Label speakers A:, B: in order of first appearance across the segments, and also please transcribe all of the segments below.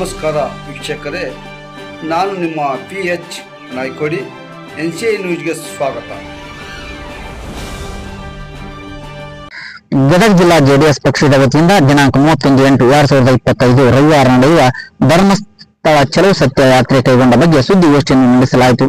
A: ನಮಸ್ಕಾರ ವೀಕ್ಷಕರೇ, ನಾನು ನಿಮ್ಮ P H Naikodi, N C I ನ್ಯೂಸ್ಗೆ ಸ್ವಾಗತ.
B: ಗದಗ ಜಿಲ್ಲಾ ಜೆಡಿಎಸ್ ಪಕ್ಷದ ವತಿಯಿಂದ ದಿನಾಂಕ ಮೂವತ್ತೊಂದು ಎಂಟು ಎರಡ್ ಸಾವಿರದ ಇಪ್ಪತ್ತೈದು ರವಿವಾರ ನಡೆಯುವ ಧರ್ಮಸ್ಥಳ ಚಲೋ ಸತ್ಯ ಯಾತ್ರೆ ಕೈಗೊಂಡ ಬಗ್ಗೆ ಸುದ್ದಿಗೋಷ್ಠಿಯನ್ನು ನಡೆಸಲಾಯಿತು.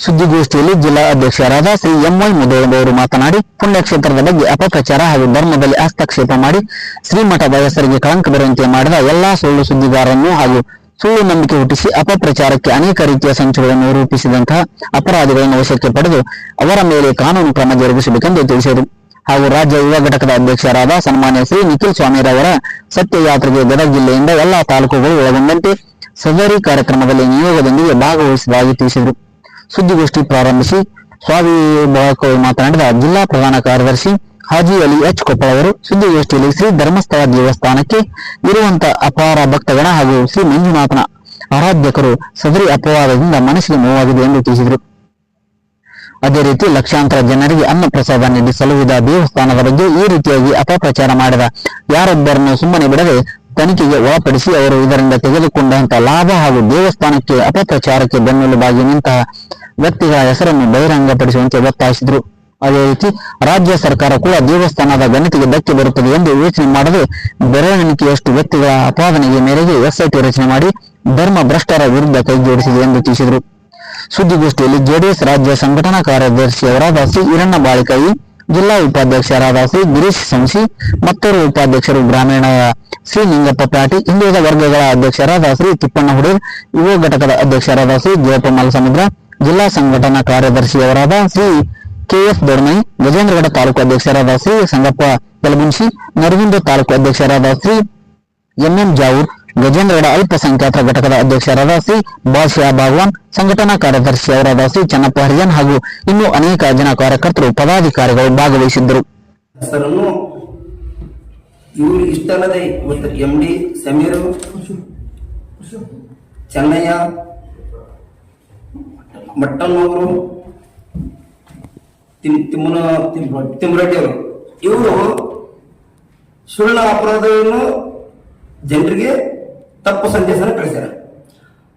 B: ಸುದ್ದಿಗೋಷ್ಠಿಯಲ್ಲಿ ಜಿಲ್ಲಾ ಅಧ್ಯಕ್ಷರಾದ ಶ್ರೀ ಎಂವೈ ಮುದೇಳಬವರು ಮಾತನಾಡಿ, ಪುಣ್ಯಕ್ಷೇತ್ರದ ಬಗ್ಗೆ ಅಪಪ್ರಚಾರ ಹಾಗೂ ಧರ್ಮದಲ್ಲಿ ಹಸ್ತಕ್ಷೇಪ ಮಾಡಿ ಶ್ರೀಮಠದ ಹೆಸರಿಗೆ ಕಳಂಕ ಬರುವಂತೆ ಮಾಡಿದ ಎಲ್ಲಾ ಸುಳ್ಳು ಸುದ್ದಿಗಾರರನ್ನು ಹಾಗೂ ಸುಳ್ಳು ನಂಬಿಕೆ ಹುಟ್ಟಿಸಿ ಅಪಪ್ರಚಾರಕ್ಕೆ ಅನೇಕ ರೀತಿಯ ಸಂಚುಗಳನ್ನು ರೂಪಿಸಿದಂತಹ ಅಪರಾಧಿಗಳನ್ನು ವಶಕ್ಕೆ ಪಡೆದು ಅವರ ಮೇಲೆ ಕಾನೂನು ಕ್ರಮ ಜರುಗಿಸಬೇಕೆಂದು ತಿಳಿಸಿದರು. ಹಾಗೂ ರಾಜ್ಯ ಯುವ ಘಟಕದ ಅಧ್ಯಕ್ಷರಾದ ಸನ್ಮಾನ್ಯ ಶ್ರೀ ನಿಖಿಲ್ ಸ್ವಾಮಿರವರ ಸತ್ಯ ಯಾತ್ರೆಗೆ ಗದಗ ಜಿಲ್ಲೆಯಿಂದ ಎಲ್ಲಾ ತಾಲೂಕುಗಳು ಒಳಗೊಂಡಂತೆ ಸದರಿ ಕಾರ್ಯಕ್ರಮದಲ್ಲಿ ನಿಯೋಗದೊಂದಿಗೆ ಭಾಗವಹಿಸುವುದಾಗಿ ತಿಳಿಸಿದರು. ಸುದ್ದಿಗೋಷ್ಠಿ ಪ್ರಾರಂಭಿಸಿ ಸ್ವಾಮಿ ಬಾಳಕೋವಿ ಮಾತನಾಡಿದ ಜಿಲ್ಲಾ ಪ್ರಧಾನ ಕಾರ್ಯದರ್ಶಿ ಹಾಜಿ ಅಲಿ ಎಚ್ ಕೊಪ್ಪಳ ಅವರು ಸುದ್ದಿಗೋಷ್ಠಿಯಲ್ಲಿ ಶ್ರೀ ಧರ್ಮಸ್ಥಳ ದೇವಸ್ಥಾನಕ್ಕೆ ಇರುವಂತಹ ಅಪಾರ ಭಕ್ತಗಣ ಹಾಗೂ ಶ್ರೀ ಮಂಜುನಾಥನ ಆರಾಧ್ಯಕರು ಸದರಿ ಅಪವಾದದಿಂದ ಮನಸ್ಸಿಗೆ ನೋವಾಗಿದೆ ಎಂದು ತಿಳಿಸಿದರು. ಅದೇ ರೀತಿ ಲಕ್ಷಾಂತರ ಜನರಿಗೆ ಅನ್ನ ಪ್ರಸಾದ ನೀಡಿ ಸಲುಹಿದ ದೇವಸ್ಥಾನದ ಬಗ್ಗೆ ಈ ರೀತಿಯಾಗಿ ಅಪಪ್ರಚಾರ ಮಾಡಿದ ಯಾರೊಬ್ಬರನ್ನು ಸುಮ್ಮನೆ ಬಿಡದೆ ತನಿಖೆಗೆ ಒಳಪಡಿಸಿ ಅವರು ಇದರಿಂದ ತೆಗೆದುಕೊಂಡಂತಹ ಲಾಭ ಹಾಗೂ ದೇವಸ್ಥಾನಕ್ಕೆ ಅಪಪ್ರಚಾರಕ್ಕೆ ಬೆನ್ನೆಲುಬಾಗಿ ನಿಂತಹ ವ್ಯಕ್ತಿಗಳ ಹೆಸರನ್ನು ಬಹಿರಂಗಪಡಿಸುವಂತೆ ಒತ್ತಾಯಿಸಿದರು. ಅದೇ ರೀತಿ ರಾಜ್ಯ ಸರ್ಕಾರ ಕೂಡ ದೇವಸ್ಥಾನದ ಘನತೆಗೆ ಧಕ್ಕೆ ಬರುತ್ತದೆ ಎಂದು ಯೋಚನೆ ಮಾಡದೆ ಬೆರಳೆಣಿಕೆಯಷ್ಟು ವ್ಯಕ್ತಿಗಳ ಅಪಾದನೆಗೆ ಮೇರೆಗೆ ಎಸ್ಐಟಿ ರಚನೆ ಮಾಡಿ ಧರ್ಮ ಭ್ರಷ್ಟರ ವಿರುದ್ಧ ಕೈಜೋಡಿಸಿದೆ ಎಂದು ತಿಳಿಸಿದರು. ಸುದ್ದಿಗೋಷ್ಠಿಯಲ್ಲಿ ಜೆಡಿಎಸ್ ರಾಜ್ಯ ಸಂಘಟನಾ ಕಾರ್ಯದರ್ಶಿಯವರಾದ ಸಿ ಈರಣ್ಣ ಬಾಳಿಕಾಯಿ, ಜಿಲ್ಲಾ ಉಪಾಧ್ಯಕ್ಷರಾದ ಸಿ ಗಿರೀಶ್ ಸಂಶಿ ಮತ್ತೋರ್ವ ಉಪಾಧ್ಯಕ್ಷರು ಗ್ರಾಮೀಣ ಶ್ರೀ ನಿಂಗಪ್ಪ ಪ್ಯಾಟಿ, ಹಿಂದುಳಿದ ವರ್ಗಗಳ ಅಧ್ಯಕ್ಷರಾದ ಶ್ರೀ ತಿಪ್ಪಣ್ಣ ಹುಡೇರ್ ಯುವ ಘಟಕದ ಅಧ್ಯಕ್ಷರಾದ ಶ್ರೀ ಜಯಪ್ಪ ಮಲಸಮುದ್ರ ಜಿಲ್ಲಾ ಸಂಘಟನಾ ಕಾರ್ಯದರ್ಶಿಯವರಾದ ಶ್ರೀ ಕೆಎಸ್ ದೊಡ್ಮೈ ಗಜೇಂದ್ರಗಡ ತಾಲೂಕು ಅಧ್ಯಕ್ಷರಾದ ಶ್ರೀ ಸಂಗಪ್ಪ ಯಲಗುಂಶಿ ನರಗುಂದ ತಾಲೂಕು ಅಧ್ಯಕ್ಷರಾದ ಶ್ರೀ ಎಂಎಂ ಜಾವೂರ್ ಗಜೇಂದ್ರಗಡ ಅಲ್ಪಸಂಖ್ಯಾತ ಘಟಕದ ಅಧ್ಯಕ್ಷರಾದ ಶ್ರೀ ಬಾಷಾ ಬಾಗ್ವಾನ್ ಸಂಘಟನಾ ಕಾರ್ಯದರ್ಶಿಯವರಾದ ಶ್ರೀ ಚನ್ನಪ್ಪ ಹರಿಜನ್ ಹಾಗೂ ಇನ್ನೂ ಅನೇಕ ಜನ ಕಾರ್ಯಕರ್ತರು ಪದಾಧಿಕಾರಿಗಳು ಭಾಗವಹಿಸಿದ್ದರು.
C: ಇವರು ಇಷ್ಟಲ್ಲದೆ ಇವತ್ತು ಎಂ ಡಿ ಸಮೀರ್ ಚೆನ್ನಯ್ಯ ಮಟ್ಟಣ್ಣವರು ತಿಮ್ ತಿಮ್ಮನ ತಿಮ್- ತಿಮ್ಮರೆಡ್ಡಿ ಇವರು ಸುಳ್ಳ ಅಪರಾಧವನ್ನು ಜನರಿಗೆ ತಪ್ಪು ಸಂದೇಶನ ಕಳಿಸ್ಯಾರ.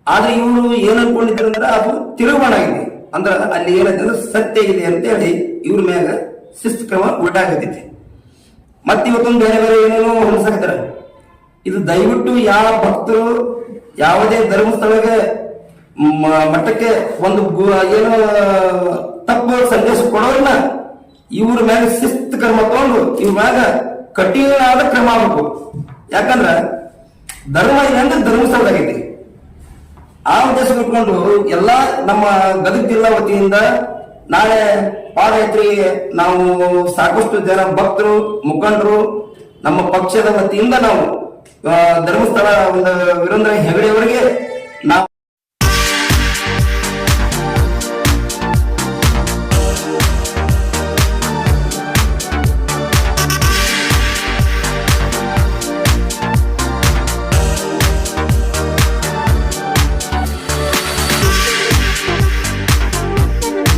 C: ಆದ್ರೆ ಇವರು ಏನ್ ಅನ್ಕೊಂಡಿದ್ರು ಅಂದ್ರೆ ಅದು ತಿರುಗುಮಾನ ಆಗಿದೆ. ಅಂದ್ರೆ ಅಲ್ಲಿ ಏನಂದ್ರೆ ಸತ್ಯ ಇದೆ ಅಂತ ಹೇಳಿ ಇವ್ರ ಮ್ಯಾಗ ಶಿಸ್ತು ಕ್ರಮ ಉಲ್ಟಾಗತೈತಿ ಮತ್ತೆ ಇವತ್ತೊಂದು ಬೇರೆ ಬೇರೆ ಏನೇನೋ ಹೊಲಸಾಕ್ತಾರ. ಇದು ದಯವಿಟ್ಟು ಯಾವ ಭಕ್ತರು ಯಾವುದೇ ಧರ್ಮಸ್ಥಳಕ್ಕೆ ಮ- ಮಠಕ್ಕೆ ಒಂದು ಏನು ತಪ್ಪು ಸಂದೇಶ ಕೊಡೋದನ್ನ ಇವ್ರ ಮ್ಯಾಗ ಶಿಸ್ತು ಕ್ರಮ ತಗೊಂಡು ಇವ್ರ ಮ್ಯಾಗ ಕಠಿಣವಾದ ಕ್ರಮ ಆಗ್ಬೇಕು. ಯಾಕಂದ್ರ ಧರ್ಮ ಏನಂದ್ರೆ ಧರ್ಮಸ್ಥಳದಾಗೈತಿ ಆ ಉದ್ದೇಶ ಇಟ್ಕೊಂಡು ಎಲ್ಲಾ ನಮ್ಮ ಗದಗ ಜಿಲ್ಲಾ ವತಿಯಿಂದ ನಾಳೆ ಪಾದಯಾತ್ರಿ ನಾವು ಸಾಕಷ್ಟು ಜನ ಭಕ್ತರು, ಮುಖಂಡರು, ನಮ್ಮ ಪಕ್ಷದ ವತಿಯಿಂದ ನಾವು ಧರ್ಮಸ್ಥಳ ಒಂದು ವೀರೇಂದ್ರ ಹೆಗಡೆಯವರಿಗೆ ನಾವು